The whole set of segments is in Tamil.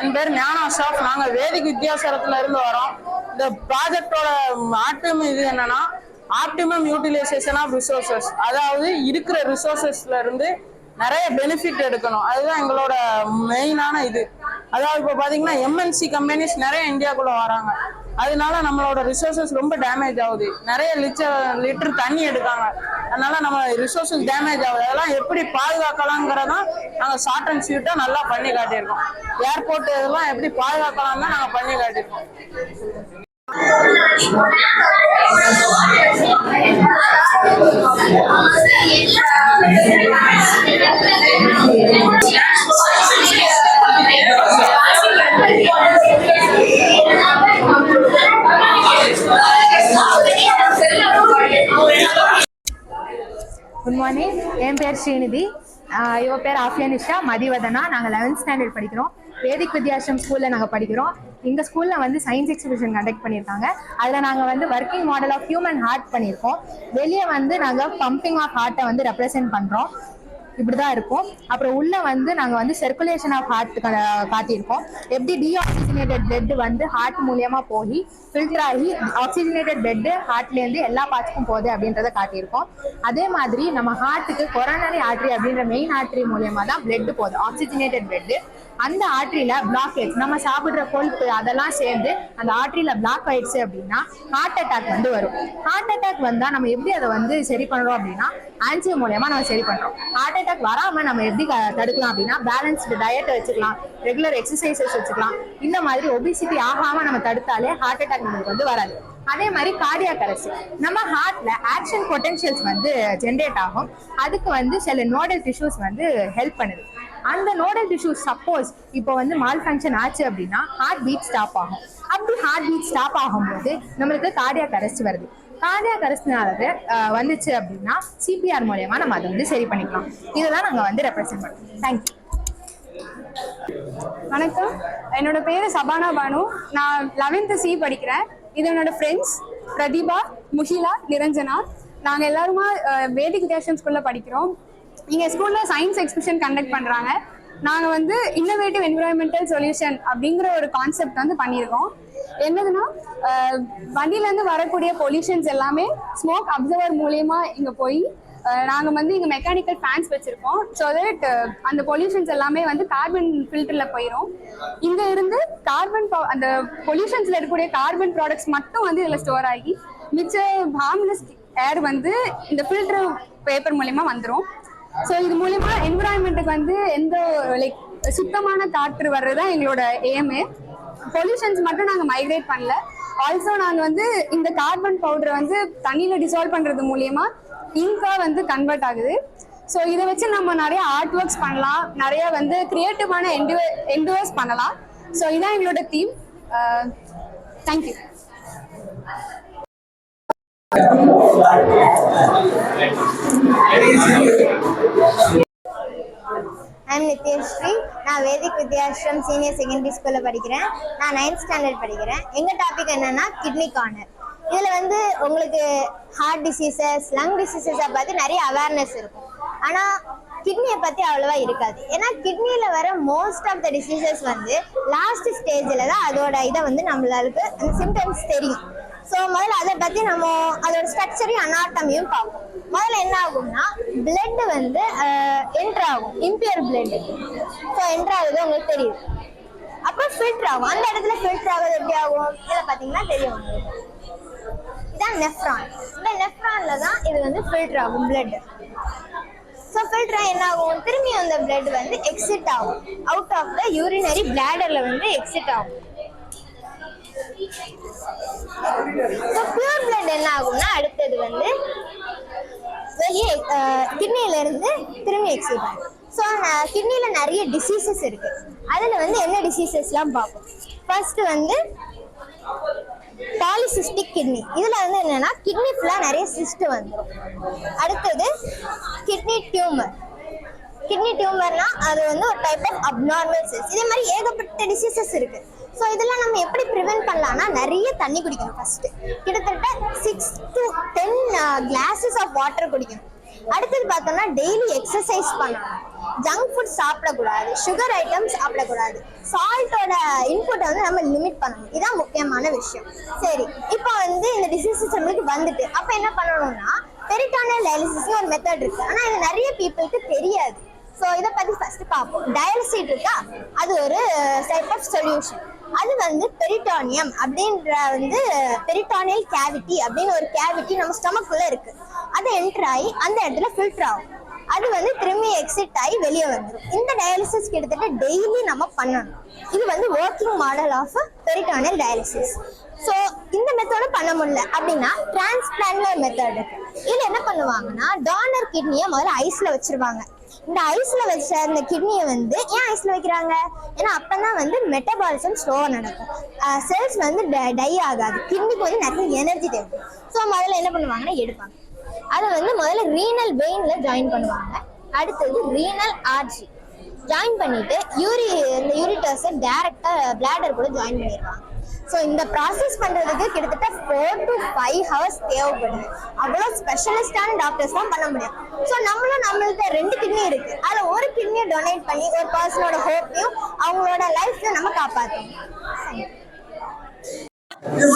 என் பேர் ஞான அஷாப் நாங்க வேதிக் வித்யாசாரத்துல இருந்து வரோம். இந்த ப்ராஜெக்டோட ஆப்டிமம் இது என்னன்னா ஆப்டிமம் யூட்டிலைசேஷன் ஆஃப் ரிசோர்சஸ் அதாவது இருக்கிற ரிசோர்சஸ்ல இருந்து நிறைய பெனிஃபிட் எடுக்கணும். அதுதான் எங்களோட மெயினான இது. அதாவது இப்போ பார்த்தீங்கன்னா எம்என்சி கம்பெனிஸ் நிறைய இந்தியாக்குள்ள வராங்க. அதனால நம்மளோட ரிசோர்சஸ் ரொம்ப டேமேஜ் ஆகுது. நிறைய லிட்டர் லிட்டர் தண்ணி எடுக்காங்க. அதனால நம்ம ரிசோர்சஸ் டேமேஜ் ஆகுது. அதெல்லாம் எப்படி பாதுகாக்கலாங்கிறதான் நாங்கள் ஷார்ட் அண்ட் ஸ்வீட்டாக நல்லா பண்ணி காட்டியிருக்கோம். ஏர்போர்ட் இதெல்லாம் எப்படி பாதுகாக்கலாம் தான் நாங்கள் பண்ணி காட்டியிருக்கோம். குட் என் பேர் ஸ்ரீநிதி. இவ பேர் ஆஃபியா மதிவதனா. நாங்கள் லெவன்த் ஸ்டாண்டர்ட் படிக்கிறோம். வேதிக் வித்யாசம் ஸ்கூலில் நாங்கள் படிக்கிறோம். எங்கள் ஸ்கூலில் வந்து சயின்ஸ் எக்ஸிபிஷன் கண்டக்ட் பண்ணியிருக்காங்க. அதில் நாங்கள் வந்து working model of human heart பண்ணியிருக்கோம். வெளியே வந்து நாங்கள் பம்பிங் ஆஃப் ஹார்ட்டை வந்து ரெப்ரசென்ட் பண்ணுறோம் இப்படி தான் இருக்கும். அப்புறம் உள்ள வந்து நாங்கள் வந்து சர்க்குலேஷன் ஆஃப் ஹார்ட் காட்டியிருக்கோம். எப்படி டீஆக்சிஜனேட்டட் பிளட் வந்து ஹார்ட் மூலியமாக போய் ஃபில்டர் ஆகி ஆக்சிஜனேட்டட் பிளட் ஹார்ட்லேருந்து எல்லா பார்ட்ஸ்க்கும் போகுது அப்படின்றத காட்டியிருக்கோம். அதே மாதிரி நம்ம ஹார்ட்டுக்கு கொரோனரி ஆர்ட்ரி அப்படின்ற மெயின் ஆர்ட்ரி மூலியமா தான் பிளட் போகுது. ஆக்சிஜனேட்டட் பிளட் அந்த ஆர்ட்ரியில பிளாக்கேஜ் நம்ம சாப்பிடுற கொழுப்பு அதெல்லாம் சேர்ந்து அந்த ஆர்ட்ரியில பிளாக் ஆயிடுச்சு அப்படின்னா ஹார்ட் அட்டாக் வந்து வரும். ஹார்ட் அட்டாக் வந்தா நம்ம எப்படி அதை வந்து சரி பண்றோம் அப்படின்னா ஆன்ஜியோ மூலயமா நம்ம சரி பண்றோம் ஹார்ட் அட்டாக் வராம நம்ம எப்படி தடுக்கலாம் அப்படின்னா பேலன்ஸ்டு டயட் வச்சுக்கலாம். ரெகுலர் எக்ஸசைசஸ் வச்சுக்கலாம். இந்த மாதிரி ஒபிசிட்டி ஆகாம நம்ம தடுத்தாலே ஹார்ட் அட்டாக் நமக்கு வந்து வராது. அதே மாதிரி கார்டியாக் அரெஸ்ட் நம்ம ஹார்ட்ல ஆக்ஷன் பொட்டன்ஷியல்ஸ் வந்து ஜென்ரேட் ஆகும். அதுக்கு வந்து சில நோடல் டிஷ்யூஸ் வந்து ஹெல்ப் பண்ணுது. அந்த நோடல் டிஷ்யூ சப்போஸ் இப்போ வந்து மால் ஃபங்க்ஷன் ஆச்சு அப்படின்னா ஹார்ட் பீட் ஸ்டாப் ஆகும். அப்படி ஹார்ட் பீட் ஸ்டாப் ஆகும்போது நம்மளுக்கு கார்டியாக் அரெஸ்ட் வருது. கார்டியாக் அரெஸ்ட்னால வந்துச்சு அப்படின்னா சிபிஆர் மூலயமா நம்ம அதை வந்து சரி பண்ணிக்கலாம். இதெல்லாம் நாங்கள் வந்து ரெப்ரசென்ட் பண்ணுறோம் தேங்க்யூ வணக்கம். என்னோட பேரு சபானா பானு. நான் லெவன்த்து சி படிக்கிறேன். இது என்னோட ஃப்ரெண்ட்ஸ் பிரதீபா முஷிலா நிரஞ்சனா. நாங்கள் எல்லாருமா வேதிக் வித்யாசம் ஸ்கூலில் படிக்கிறோம். எங்க ஸ்கூலில் சயின்ஸ் எக்ஸிபிஷன் கண்டக்ட் பண்ணுறாங்க நாங்கள் வந்து இன்னோவேட்டிவ் என்விரான்மெண்டல் சொல்யூஷன் அப்படிங்கிற ஒரு கான்செப்ட் வந்து பண்ணியிருக்கோம். என்னதுன்னா அஹ், வண்டியிலேருந்து வரக்கூடிய பொல்யூஷன்ஸ் எல்லாமே ஸ்மோக் அப்சர்வர் மூலியமா இங்கே போய் நாங்கள் வந்து இங்கே மெக்கானிக்கல் ஃபேன்ஸ் வச்சுருக்கோம். ஸோ தட் அந்த பொல்யூஷன்ஸ் எல்லாமே வந்து கார்பன் ஃபில்டரில் போயிடும் இங்கே இருந்து கார்பன் அந்த பொல்யூஷன்ஸில் இருக்கக்கூடிய கார்பன் ப்ராடக்ட்ஸ் மட்டும் வந்து இதில் ஸ்டோர் ஆகி மிச்ச ஹார்ம்லெஸ் ஏர் வந்து இந்த ஃபில்டர் பேப்பர் மூலிமா வந்துடும் ஸோ இது மூலயமா என்விரான்மெண்ட்டுக்கு வந்து எந்த லைக் சுத்தமான காற்று வர்றது தான் எங்களோட ஏமே பொல்யூஷன்ஸ் மட்டும் நாங்கள் மைக்ரேட் பண்ணல. ஆல்சோ நாங்கள் வந்து இந்த கார்பன் பவுடரை வந்து தண்ணியில் டிசால்வ் பண்ணுறது மூலியமா இங்கா வந்து கன்வெர்ட் ஆகுது. ஸோ இதை வச்சு நம்ம நிறைய ஆர்ட் ஒர்க்ஸ் பண்ணலாம். நிறைய வந்து கிரியேட்டிவான என்டுவே என்டுவர்ஸ் பண்ணலாம். ஸோ இதான் எங்களோட theme thank you uh, I'm Nithyasri நான் வேதிக் வித்யாஸ்ரம் சீனியர் செகண்டரி ஸ்கூலில் படிக்கிறேன். நான் நைன்த் ஸ்டாண்டர்ட் படிக்கிறேன். எங்கள் டாபிக் என்னன்னா கிட்னி கார்னர் இதில் வந்து உங்களுக்கு ஹார்ட் டிசீசஸ் லங் டிசீசஸை பற்றி நிறைய அவேர்னஸ் இருக்கும். ஆனால் கிட்னியை பற்றி அவ்வளோவா இருக்காது. ஏன்னா கிட்னியில் வர மோஸ்ட் ஆஃப் த டிசீசஸ் வந்து லாஸ்ட் ஸ்டேஜில் தான் அதோட இதை வந்து நம்மளுக்கு அந்த சிம்டம்ஸ் தெரியும். ஸோ முதல்ல அதை பற்றி நம்ம அதோட ஸ்ட்ரக்சரையும் அனாட்டமியும் பார்ப்போம். முதல்ல என்ன ஆகும்னா பிளட் வந்து என்ட்ரு ஆகும். இம்பியர் பிளட் ஸோ என்ட்ரு ஆகுது உங்களுக்கு தெரியுது. அப்புறம் ஃபில்டர் ஆகும். அந்த இடத்துல ஃபில்டர் ஆகுது எப்படி ஆகும்? இதில் பார்த்தீங்கன்னா தெரியும் இதான் நெஃப்ரான் இந்த நெஃப்ரான்ல தான் இது வந்து ஃபில்டர் ஆகும் பிளட் ஸோ ஃபில்டர் என்ன ஆகும்? திரும்பி அந்த பிளட் வந்து எக்ஸிட் ஆகும். அவுட் ஆஃப் த யூரினரி பிளாடர்ல வந்து எக்ஸிட் ஆகும். பியூர் பிளட் என்ன ஆகும்னா அடுத்தது வந்து வெளியே கிட்னியில இருந்து திரும்பி எக்ஸிட் ஆகும். ஸோ கிட்னியில நிறைய டிசீசஸ் இருக்கு. அதுல வந்து என்ன டிசீசஸ்லாம் பார்ப்போம். ஃபர்ஸ்ட் வந்து பாலிசிஸ்டிக் கிட்னி இதுல வந்து என்னன்னா கிட்னி ஃபுல்லாக நிறைய சிஸ்ட் வந்துடும் அடுத்தது கிட்னி டியூமர் கிட்னி டியூமர்னா அது வந்து ஒரு டைப் ஆஃப் அப்நார்மல் செல்ஸ் இதே மாதிரி ஏகப்பட்ட டிசீசஸ் இருக்குது ஸோ இதெல்லாம் நம்ம எப்படி ப்ரிவென்ட் பண்ணலாம்னா நிறைய தண்ணி குடிக்கணும் ஃபர்ஸ்ட் கிட்டத்தட்ட six to ten glasses of water குடிக்கணும். அடுத்தது பார்த்தோம்னா டெய்லி எக்ஸசைஸ் பண்ணணும். ஜங்க் ஃபுட் சாப்பிடக்கூடாது. சுகர் ஐட்டம் சாப்பிடக்கூடாது. சால்ட்டோட இன்புட்டை வந்து நம்ம லிமிட் பண்ணணும். இதான் முக்கியமான விஷயம். சரி இப்போ வந்து இந்த டிசீசஸ் நம்மளுக்கு வந்துட்டு அப்போ என்ன பண்ணணும்னா பெரிட்டானல் டயாலிசிஸ் ஒரு மெத்தட் இருக்கு. ஆனால் இது நிறைய பீப்புளுக்கு தெரியாது. ஸோ இதை பற்றி ஃபர்ஸ்ட் பார்ப்போம். டயாலிசிட் இருக்கா? அது ஒரு டைப் ஆஃப் சொல்யூஷன் அது வந்து பெரிட்டானியம் அப்படின்ற வந்து பெரிட்டானியல் கேவிட்டி அப்படின்னு ஒரு கேவிட்டி நம்ம ஸ்டமக்குள்ளே இருக்குது அது என்டர் ஆகி அந்த இடத்துல ஃபில்டர் ஆகும். அது வந்து திரும்பி எக்ஸிட் ஆகி வெளியே வந்துடும் இந்த டயாலிசிஸ் கிட்டத்தட்ட டெய்லி நம்ம பண்ணணும். இது வந்து working model of peritoneal dialysis so இந்த மெத்தோட பண்ண முடியல. அப்படின்னா டிரான்ஸ்பிளான்ட்ல ஒரு மெத்தட் இருக்கு. இதுல என்ன பண்ணுவாங்கன்னா டானர் கிட்னியை முதல்ல ஐஸ்ல வச்சிருவாங்க. இந்த ஐஸ்ல வச்ச இந்த கிட்னியை வந்து ஏன் ஐஸ்ல வைக்கிறாங்க? ஏன்னா அப்பதான் வந்து மெட்டபாலிசம் ஸ்லோவா நடக்கும். செல்ஸ் வந்து டை ஆகாது. கிட்னிக்கு வந்து நிறைய எனர்ஜி தேவை. ஸோ முதல்ல என்ன பண்ணுவாங்கன்னா எடுப்பாங்க. அதை வந்து முதல்ல ரீனல் வெயின்ல ஜாயின் பண்ணுவாங்க. அடுத்தது ரீனல் ஆர்ஜி ஜாயின் பண்ணிட்டு யூரி இந்த யூரிட்டர்ஸை டேரெக்டாக பிளாடர் கூட ஜாயின் பண்ணிடுவாங்க. ஸோ இந்த ப்ராசஸ் பண்ணுறதுக்கு கிட்டத்தட்ட ஃபோர் டு ஃபைவ் ஹவர்ஸ் தேவைப்படுது. அவ்வளோ ஸ்பெஷலிஸ்டான டாக்டர்ஸ் தான் பண்ண முடியும். ஸோ நம்மளும் நம்மள்ட்ட ரெண்டு கிட்னி இருக்கு. அதில் ஒரு கிட்னியை டொனேட் பண்ணி ஒரு பர்சனோட ஹோப்பையும் அவங்களோட லைஃப்பையும் நம்ம காப்பாற்றணும் يا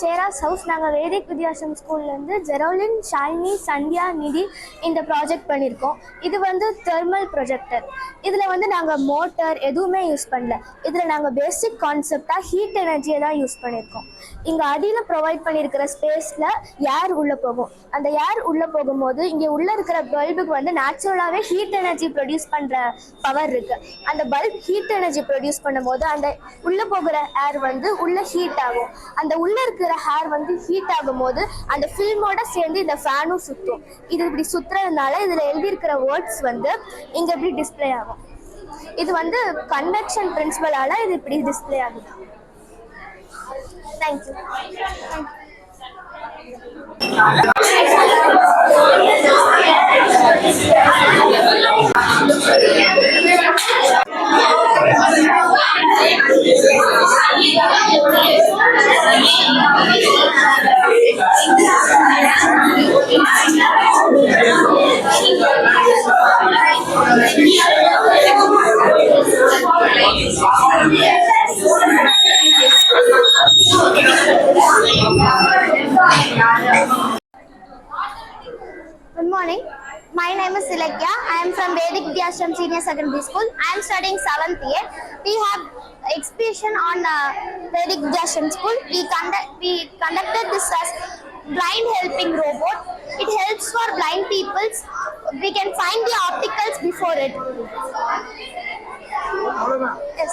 சேராஸ் ஹவுஸ் நாங்கள் வேதிக் வித்யாசம் ஸ்கூல்லேருந்து ஜெரோலின் ஷாலினி சந்தியா நிதி இந்த ப்ராஜெக்ட் பண்ணியிருக்கோம். இது வந்து தெர்மல் ப்ரொஜெக்டர் இதில் வந்து நாங்கள் மோட்டார் எதுவுமே யூஸ் பண்ணல. இதில் நாங்கள் பேசிக் கான்செப்டாக ஹீட் எனர்ஜியை தான் யூஸ் பண்ணியிருக்கோம். இங்கே அடியில் ப்ரொவைட் பண்ணியிருக்கிற ஸ்பேஸில் ஏர் உள்ளே போகும். அந்த ஏர் உள்ளே போகும்போது இங்கே உள்ளே இருக்கிற பல்புக்கு வந்து நேச்சுரலாகவே ஹீட் எனர்ஜி ப்ரொடியூஸ் பண்ணுற பவர் இருக்குது அந்த பல்ப் ஹீட் எனர்ஜி ப்ரொடியூஸ் பண்ணும்போது அந்த உள்ளே போகிற ஏர் வந்து உள்ளே ஹீட் ஆகும். அந்த உள்ளே இருக்கிற ஹேர் வந்து ஹீட் ஆகும்போது அந்த ஃபில்மோட சேர்ந்து இந்த ஃபேனும் சுற்றும் இது இப்படி சுற்றுறதுனால இதில் எழுதியிருக்கிற வேர்ட்ஸ் வந்து இங்கே இப்படி டிஸ்ப்ளே ஆகும். இது வந்து கன்வெக்ஷன் பிரின்சிபலால் இது இப்படி டிஸ்ப்ளே ஆகுது. Thank you Good Thank you. Senior Secondary School. I am studying 7th year. We have exhibition on uh, Vedic School. We, conduct, we conducted this as blind helping robot. It helps for blind peoples. We can find the opticals before it. Yes.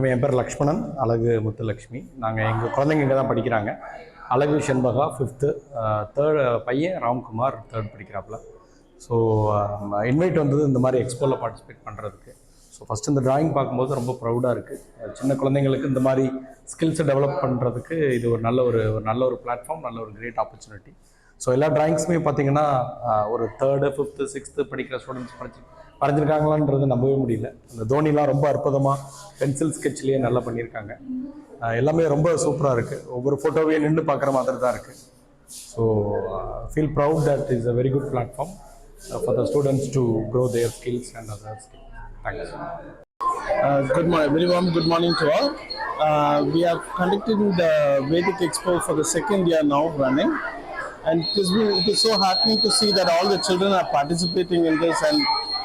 வணக்கம். என் பேர் லக்ஷ்மணன். அழகு முத்துலக்ஷ்மி. நாங்கள் எங்கள் குழந்தைங்க இங்கே தான் படிக்கிறாங்க. அழகு செண்பகா ஃபிஃப்த்து தேர்ட் பையன் ராம்குமார் தேர்ட் படிக்கிறாப்புல. ஸோ இன்வைட் வந்தது இந்த மாதிரி எக்ஸ்போவில் பார்ட்டிசிபேட் பண்ணுறதுக்கு ஸோ ஃபஸ்ட் இந்த டிராயிங் பார்க்கும்போது ரொம்ப ப்ரௌடாக இருக்குது சின்ன குழந்தைங்களுக்கு இந்த மாதிரி ஸ்கில்ஸை டெவலப் பண்ணுறதுக்கு இது ஒரு நல்ல ஒரு ஒரு நல்ல ஒரு பிளாட்ஃபார்ம் நல்ல ஒரு கிரேட் ஆப்பர்ச்சுனிட்டி ஸோ எல்லா டிராயிங்ஸுமே பார்த்தீங்கன்னா ஒரு தேர்டு ஃபிஃப்த்து சிக்ஸ்த்து படிக்கிற ஸ்டூடெண்ட்ஸ் படிச்சு வரைஞ்சிருக்காங்களான்றது நம்பவே முடியல. அந்த தோனிலாம் ரொம்ப அற்புதமாக பென்சில் ஸ்கெட்ச்லேயே நல்லா பண்ணியிருக்காங்க. எல்லாமே ரொம்ப சூப்பராக இருக்குது ஒவ்வொரு ஃபோட்டோவையும் நின்று பார்க்குற மாதிரி தான் இருக்குது so feel proud that is a very good platform for the students to grow their skills and other skills thanks Uh, good morning, very warm good morning to all. Uh, we are conducting the Vedic Expo for the second year now running, and it is, it is so heartening to see that all the children are participating in this and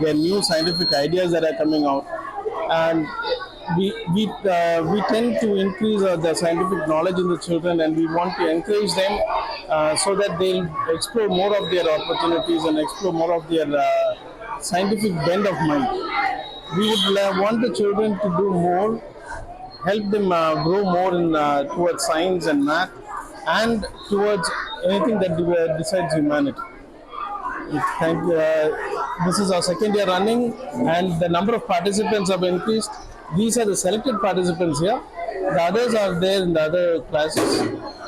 there are new scientific ideas that are coming out. And we we uh, we tend to increase uh, the scientific knowledge in the children, and we want to encourage them uh, so that they'll explore more of their opportunities and explore more of their uh, scientific bend of mind we would la- want the children to do more, help them uh, grow more in uh, towards science and math, and towards anything that decides humanity. Thank you. Uh, this is our second year running, and the number of participants have increased. These are the selected participants here. The others are there in the other classes.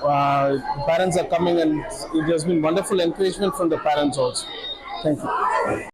Uh, parents are coming, and it has been wonderful encouragement from the parents also. Thank you.